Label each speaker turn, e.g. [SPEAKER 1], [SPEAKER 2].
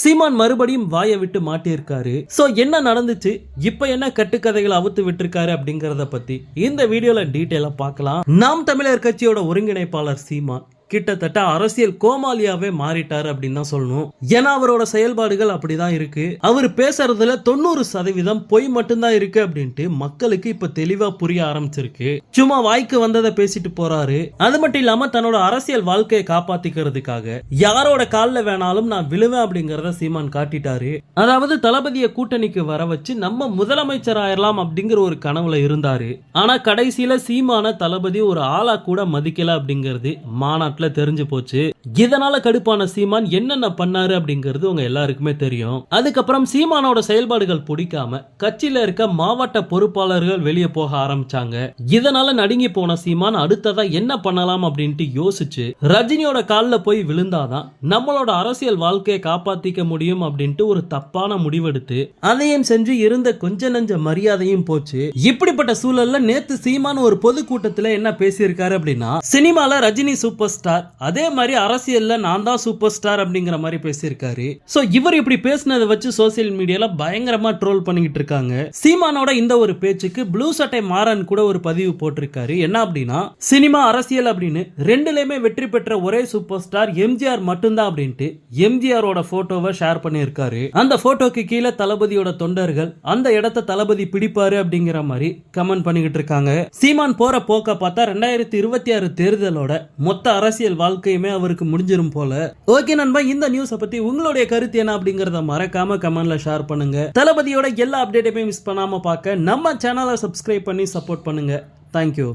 [SPEAKER 1] சீமான் மறுபடியும் வாயை விட்டு மாட்டியிருக்காரு. சோ என்ன நடந்துச்சு? இப்ப என்ன கட்டுக்கதைகளை அவுத்து விட்டிருக்காரு அப்படிங்கறத பத்தி இந்த வீடியோல டீட்டெயிலா பார்க்கலாம். நாம் தமிழர் கட்சியோட ஒருங்கிணைப்பாளர் சீமான். கிட்டத்தட்ட அரசியல் கோமாலியாவே மாறிட்டாரு அப்படின்னு தான் சொல்லணும். ஏன்னா அவரோட செயல்பாடுகள் அப்படிதான் இருக்கு. அவர் பேசுறதுல தொண்ணூறு சதவீதம் பொய் மட்டும்தான் இருக்கு அப்படின்ட்டு மக்களுக்கு இப்ப தெளிவா புரிய ஆரம்பிச்சிருக்கு. சும்மா வாய்க்கு வந்ததை பேசிட்டு போறாரு. அது மட்டும் இல்லாம தன்னோட அரசியல் வாழ்க்கையை காப்பாத்திக்கிறதுக்காக யாரோட காலில் வேணாலும் நான் விழுவேன் அப்படிங்கறத சீமான் காட்டிட்டாரு. அதாவது தளபதியை கூட்டணிக்கு வர வச்சு நம்ம முதலமைச்சர் ஆயிரலாம் அப்படிங்கிற ஒரு கனவுல இருந்தாரு. ஆனா கடைசியில சீமான தளபதி ஒரு ஆளா கூட மதிக்கல அப்படிங்கிறது மாநாட்டுல தெரிஞ்சு போச்சு. இதனால கடுப்பான சீமான் என்னென்ன பண்ணாரு அப்படிங்கிறது உங்க எல்லாருக்குமே தெரியும். அதுக்கப்புறம் சீமானோட செயல்பாடுகள் பிடிக்காம கட்சியில இருக்க மாவட்ட பொறுப்பாளர்கள் வெளியே போக ஆரம்பிச்சாங்க. இதனால நடுங்கி போன சீமான் அடுத்ததா என்ன பண்ணலாம் அப்படின்ட்டு யோசிச்சு ரஜினியோட காலில் போய் விழுந்தாதான் நம்மளோட அரசியல் வாழ்க்கையை காப்பாத்திக்க முடியும் அப்படின்ட்டு ஒரு தப்பான முடிவெடுத்து அதையும் செஞ்சு இருந்த கொஞ்ச நஞ்ச மரியாதையும் போச்சு. இப்படிப்பட்ட சூழல்ல நேத்து சீமான் ஒரு பொதுக்கூட்டத்துல என்ன பேசியிருக்காரு அப்படின்னா சினிமால ரஜினி சூப்பர் ஸ்டார் அதே மாதிரி அரசியல்ல நான் தான் சூப்பர் ஸ்டார் அப்படிங்கிற மாதிரி பேசியிருக்காரு. சோ இவர் இப்படி பேசினதை வச்சு சோசியல் மீடியால பயங்கரமா ட்ரோல் பண்ணிக்கிட்டு இருக்காங்க. சீமானோட இந்த ஒரு பேச்சுக்கு ப்ளூ சட்டை மாறன் கூட ஒரு பதிவு போட்டிருக்காரு. என்ன அப்படின்னா சினிமா அரசியல் அப்படின்னு ரெண்டுலயுமே வெற்றி பெற்ற ஒரே சூப்பர் ஸ்டார் எம்ஜிஆர் மட்டும்தான் அப்படின்ட்டு எம்ஜிஆரோட போட்டோவை ஷேர் பண்ணியிருக்காரு. அந்த போட்டோக்கு கீழே தளபதியோட தொண்டர்கள் அந்த இடத்த தளபதி பிடிப்பாரு அப்படிங்கிற மாதிரி கமெண்ட் பண்ணிக்கிட்டு இருக்காங்க. சீமான் போற போக்க பார்த்தா ரெண்டாயிரத்தி இருபத்தி ஆறு தேர்தலோட மொத்த அரசு அரசியல் வாழ்க்கையுமே அவருக்கு முடிஞ்சிரும் போல. ஓகே நண்பா இந்த நியூஸை பத்தி உங்களுடைய கருத்து என்ன அப்படிங்கறத மறக்காம கமெண்ட்ல ஷேர் பண்ணுங்க. தளபதியோட எல்லா அப்டேட்டையுமே மிஸ் பண்ணாம பார்க்க நம்ம சேனலை சப்ஸ்கிரைப் பண்ணி சப்போர்ட் பண்ணுங்க. தேங்க்யூ